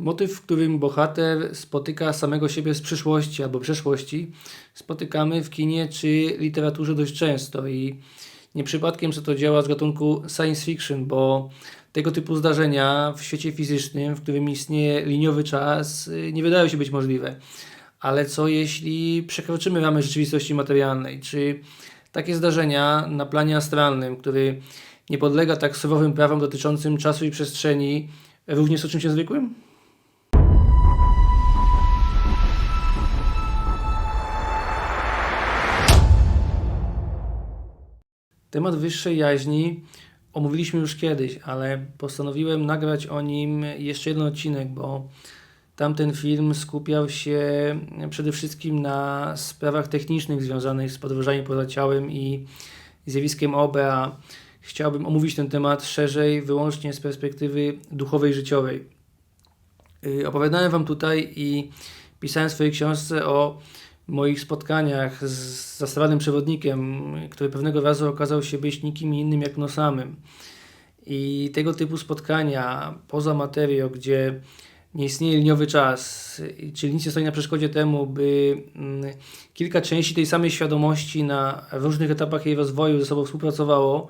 Motyw, w którym bohater spotyka samego siebie z przyszłości albo przeszłości, spotykamy w kinie czy literaturze dość często i nie przypadkiem są to dzieła z gatunku science fiction, bo tego typu zdarzenia w świecie fizycznym, w którym istnieje liniowy czas, nie wydają się być możliwe. Ale co jeśli przekroczymy ramy rzeczywistości materialnej? Czy takie zdarzenia na planie astralnym, który nie podlega tak surowym prawom dotyczącym czasu i przestrzeni, również są czymś niezwykłym? Temat wyższej jaźni omówiliśmy już kiedyś, ale postanowiłem nagrać o nim jeszcze jeden odcinek, bo tamten film skupiał się przede wszystkim na sprawach technicznych związanych z podróżami poza ciałem i zjawiskiem OB, a chciałbym omówić ten temat szerzej, wyłącznie z perspektywy duchowej, życiowej. Yy, Opowiadałem Wam tutaj i pisałem w swojej książce o moich spotkaniach z zastawanym przewodnikiem, który pewnego razu okazał się być nikim innym jak mną samym. I tego typu spotkania poza materią, gdzie nie istnieje liniowy czas, czyli nic nie stoi na przeszkodzie temu, by mm, kilka części tej samej świadomości na różnych etapach jej rozwoju ze sobą współpracowało,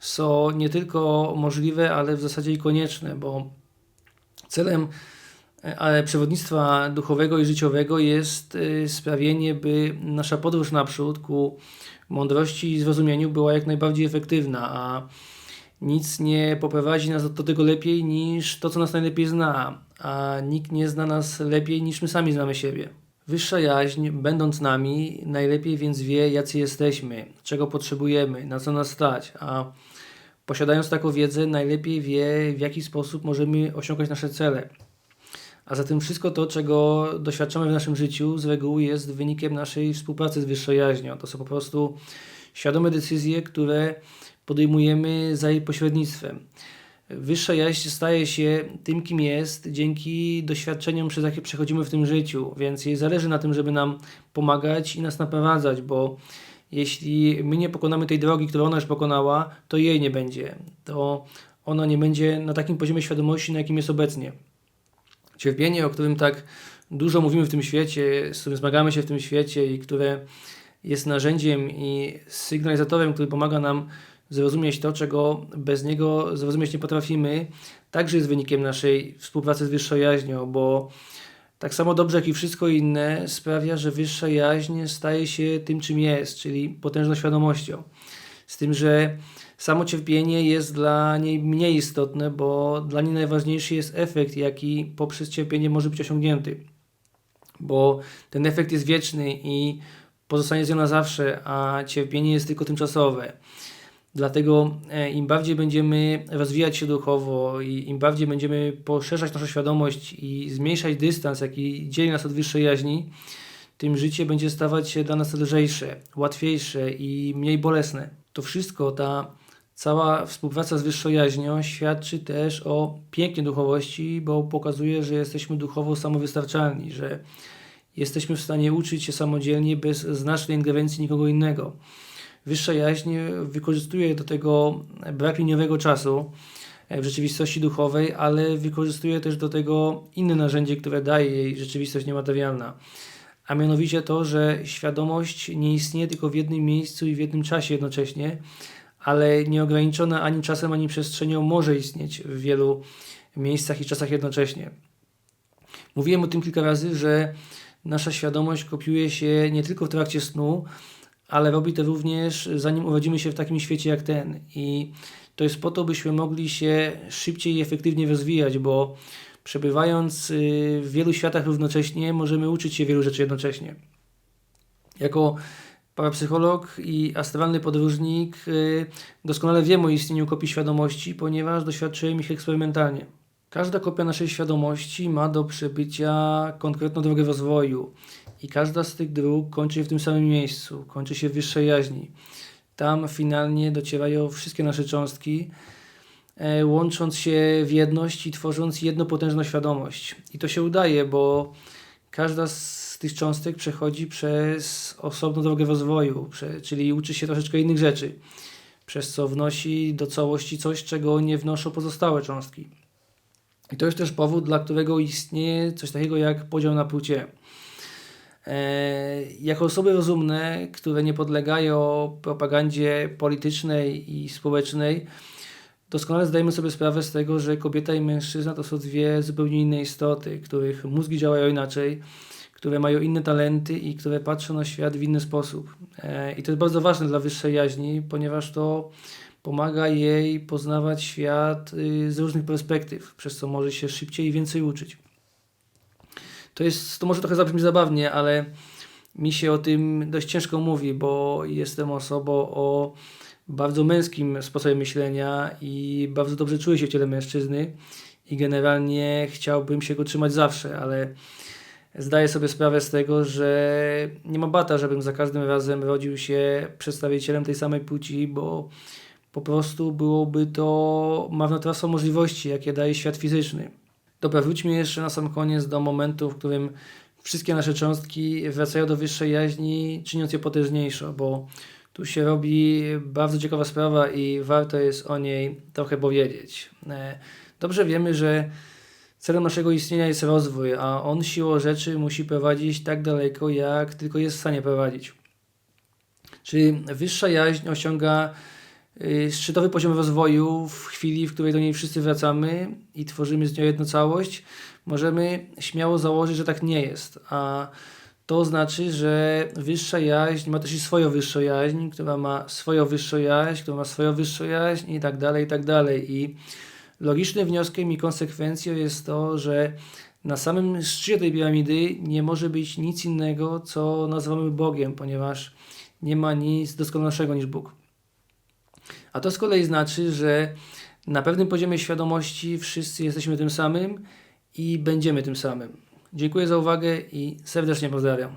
są nie tylko możliwe, ale w zasadzie i konieczne, bo celem ale przewodnictwa duchowego i życiowego jest y, sprawienie, by nasza podróż naprzód ku mądrości i zrozumieniu była jak najbardziej efektywna, a nic nie poprowadzi nas do tego lepiej niż to, co nas najlepiej zna, a nikt nie zna nas lepiej niż my sami znamy siebie. Wyższa jaźń, będąc nami, najlepiej więc wie, jacy jesteśmy, czego potrzebujemy, na co nas stać, a posiadając taką wiedzę, najlepiej wie, w jaki sposób możemy osiągać nasze cele. A zatem wszystko to, czego doświadczamy w naszym życiu, z reguły jest wynikiem naszej współpracy z wyższą jaźnią. To są po prostu świadome decyzje, które podejmujemy za jej pośrednictwem. Wyższa jaźń staje się tym, kim jest, dzięki doświadczeniom, przez jakie przechodzimy w tym życiu, więc jej zależy na tym, żeby nam pomagać i nas naprowadzać, bo jeśli my nie pokonamy tej drogi, którą ona już pokonała, to jej nie będzie. To ona nie będzie na takim poziomie świadomości, na jakim jest obecnie. Cierpienie, o którym tak dużo mówimy w tym świecie, z którym zmagamy się w tym świecie i które jest narzędziem i sygnalizatorem, który pomaga nam zrozumieć to, czego bez niego zrozumieć nie potrafimy, także jest wynikiem naszej współpracy z wyższą jaźnią, bo tak samo dobrze jak i wszystko inne sprawia, że wyższa jaźń staje się tym, czym jest, czyli potężną świadomością. Z tym, że samo cierpienie jest dla niej mniej istotne, bo dla niej najważniejszy jest efekt, jaki poprzez cierpienie może być osiągnięty. Bo ten efekt jest wieczny i pozostanie z nią na zawsze, a cierpienie jest tylko tymczasowe. Dlatego e, im bardziej będziemy rozwijać się duchowo i im bardziej będziemy poszerzać naszą świadomość i zmniejszać dystans, jaki dzieli nas od wyższej jaźni, tym życie będzie stawać się dla nas lżejsze, łatwiejsze i mniej bolesne. To wszystko, ta cała współpraca z wyższą jaźnią świadczy też o pięknie duchowości, bo pokazuje, że jesteśmy duchowo samowystarczalni, że jesteśmy w stanie uczyć się samodzielnie bez znacznej ingerencji nikogo innego. Wyższa jaźń wykorzystuje do tego brak liniowego czasu w rzeczywistości duchowej, ale wykorzystuje też do tego inne narzędzie, które daje jej rzeczywistość niematerialna. A mianowicie to, że świadomość nie istnieje tylko w jednym miejscu i w jednym czasie jednocześnie, ale nieograniczona ani czasem, ani przestrzenią może istnieć w wielu miejscach i czasach jednocześnie. Mówiłem o tym kilka razy, że nasza świadomość kopiuje się nie tylko w trakcie snu, ale robi to również zanim urodzimy się w takim świecie jak ten. I to jest po to, byśmy mogli się szybciej i efektywnie rozwijać, bo przebywając y, w wielu światach równocześnie, możemy uczyć się wielu rzeczy jednocześnie. Jako parapsycholog i astralny podróżnik y, doskonale wiem o istnieniu kopii świadomości, ponieważ doświadczyłem ich eksperymentalnie. Każda kopia naszej świadomości ma do przebycia konkretną drogę rozwoju i każda z tych dróg kończy się w tym samym miejscu, kończy się w wyższej jaźni. Tam finalnie docierają wszystkie nasze cząstki, e, łącząc się w jedność i tworząc jedną potężną świadomość. I to się udaje, bo każda z tych cząstek przechodzi przez osobną drogę rozwoju, czyli uczy się troszeczkę innych rzeczy, przez co wnosi do całości coś, czego nie wnoszą pozostałe cząstki. I to jest też powód, dla którego istnieje coś takiego jak podział na płcie. E, Jako osoby rozumne, które nie podlegają propagandzie politycznej i społecznej, doskonale zdajemy sobie sprawę z tego, że kobieta i mężczyzna to są dwie zupełnie inne istoty, których mózgi działają inaczej, które mają inne talenty i które patrzą na świat w inny sposób. E, I to jest bardzo ważne dla wyższej jaźni, ponieważ to pomaga jej poznawać świat y, z różnych perspektyw, przez co może się szybciej i więcej uczyć. To jest, to może trochę zabrzmi zabawnie, ale mi się o tym dość ciężko mówi, bo jestem osobą o bardzo męskim sposobie myślenia i bardzo dobrze czuję się w ciele mężczyzny i generalnie chciałbym się go trzymać zawsze, ale zdaję sobie sprawę z tego, że nie ma bata, żebym za każdym razem rodził się przedstawicielem tej samej płci, bo po prostu byłoby to marnotrawstwo możliwości, jakie daje świat fizyczny. Dobra, wróćmy jeszcze na sam koniec do momentu, w którym wszystkie nasze cząstki wracają do wyższej jaźni, czyniąc je potężniejszą, bo tu się robi bardzo ciekawa sprawa i warto jest o niej trochę powiedzieć. E, Dobrze wiemy, że celem naszego istnienia jest rozwój, a on siłą rzeczy musi prowadzić tak daleko, jak tylko jest w stanie prowadzić. Czy wyższa jaźń osiąga y, szczytowy poziom rozwoju w chwili, w której do niej wszyscy wracamy i tworzymy z nią jedną całość? Możemy śmiało założyć, że tak nie jest. A to znaczy, że wyższa jaźń ma też i swoją wyższą jaźń, która ma swoją wyższą jaźń, która ma swoją wyższą jaźń i tak dalej, i tak dalej. I logicznym wnioskiem i konsekwencją jest to, że na samym szczycie tej piramidy nie może być nic innego, co nazywamy Bogiem, ponieważ nie ma nic doskonalszego niż Bóg. A to z kolei znaczy, że na pewnym poziomie świadomości wszyscy jesteśmy tym samym i będziemy tym samym. Dziękuję za uwagę i serdecznie pozdrawiam.